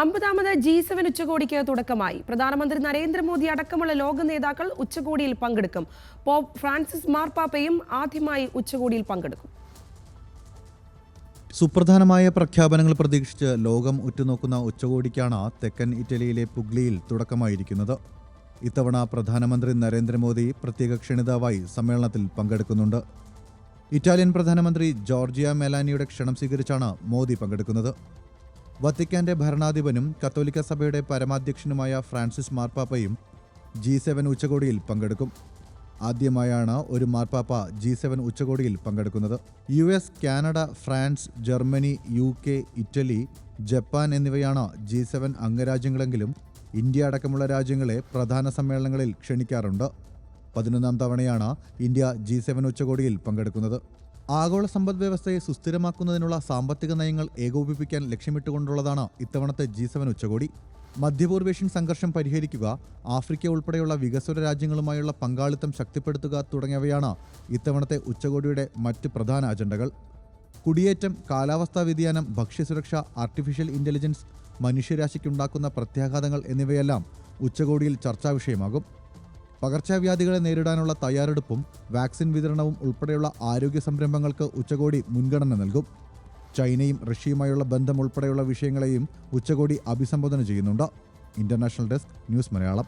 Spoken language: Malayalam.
അമ്പതാമത് ജി സെവൻ ഉച്ചകോടിക്ക് തുടക്കമായി. പ്രധാനമന്ത്രി നരേന്ദ്രമോദി അടക്കമുള്ള ലോക നേതാക്കൾ ഉച്ചകോടിയിൽ പങ്കെടുക്കും. പോപ്പ് ഫ്രാൻസിസ് മാർപ്പാപ്പയും ആദ്യമായി ഉച്ചകോടിയിൽ പങ്കെടുക്കും. സുപ്രധാനമായ പ്രഖ്യാപനങ്ങൾ പ്രതീക്ഷിച്ച് ലോകം ഉറ്റുനോക്കുന്ന ഉച്ചകോടിക്കാണ് തെക്കൻ ഇറ്റലിയിലെ പുഗ്ലിയിൽ തുടക്കമായിരിക്കുന്നത്. ഇത്തവണ പ്രധാനമന്ത്രി നരേന്ദ്രമോദി പ്രത്യേക ക്ഷണിതാവായി സമ്മേളനത്തിൽ പങ്കെടുക്കുന്നുണ്ട്. ഇറ്റാലിയൻ പ്രധാനമന്ത്രി ജോർജിയ മെലാനിയുടെ ക്ഷണം സ്വീകരിച്ചാണ് മോദി പങ്കെടുക്കുന്നത്. വത്തിക്കാന്റെ ഭരണാധിപനും കത്തോലിക്ക സഭയുടെ പരമാധ്യക്ഷനുമായ ഫ്രാൻസിസ് മാർപ്പാപ്പയും ജി സെവൻ ഉച്ചകോടിയിൽ പങ്കെടുക്കും. ആദ്യമായാണ് ഒരു മാർപ്പാപ്പ ജി സെവൻ ഉച്ചകോടിയിൽ പങ്കെടുക്കുന്നത്. U S Canada France Germany U K Italy Japan എന്നിവയാണ് ജി സെവൻ അംഗരാജ്യങ്ങളെങ്കിലും ഇന്ത്യ അടക്കമുള്ള രാജ്യങ്ങളെ പ്രധാന സമ്മേളനങ്ങളിൽ ക്ഷണിക്കാറുണ്ട്. പതിനൊന്നാം തവണയാണ് ഇന്ത്യ ജി സെവൻ ഉച്ചകോടിയിൽ പങ്കെടുക്കുന്നത്. ആഗോള സമ്പദ് വ്യവസ്ഥയെ സുസ്ഥിരമാക്കുന്നതിനുള്ള സാമ്പത്തിക നയങ്ങൾ ഏകോപിപ്പിക്കാൻ ലക്ഷ്യമിട്ടുകൊണ്ടുള്ളതാണ് ഇത്തവണത്തെ ജി സെവൻ ഉച്ചകോടി. മധ്യപൂർവേഷ്യൻ സംഘർഷം പരിഹരിക്കുക ആഫ്രിക്ക ഉൾപ്പെടെയുള്ള വികസ്വര രാജ്യങ്ങളുമായുള്ള പങ്കാളിത്തം ശക്തിപ്പെടുത്തുക തുടങ്ങിയവയാണ് ഇത്തവണത്തെ ഉച്ചകോടിയുടെ മറ്റ് പ്രധാന അജണ്ടകൾ. കുടിയേറ്റം കാലാവസ്ഥാ വ്യതിയാനം ഭക്ഷ്യസുരക്ഷ ആർട്ടിഫിഷ്യൽ ഇന്റലിജൻസ് മനുഷ്യരാശിക്കുണ്ടാക്കുന്ന പ്രത്യാഘാതങ്ങൾ എന്നിവയെല്ലാം ഉച്ചകോടിയിൽ ചർച്ചാ വിഷയമാകും. പകർച്ചവ്യാധികളെ നേരിടാനുള്ള തയ്യാറെടുപ്പും വാക്സിൻ വിതരണവും ഉൾപ്പെടെയുള്ള ആരോഗ്യ സംരംഭങ്ങൾക്ക് ഉച്ചകോടി മുൻഗണന നൽകും. ചൈനയും റഷ്യയുമായുള്ള ബന്ധം ഉൾപ്പെടെയുള്ള വിഷയങ്ങളെയും ഉച്ചകോടി അഭിസംബോധന ചെയ്യുന്നുണ്ട്. International desk news Malayalam.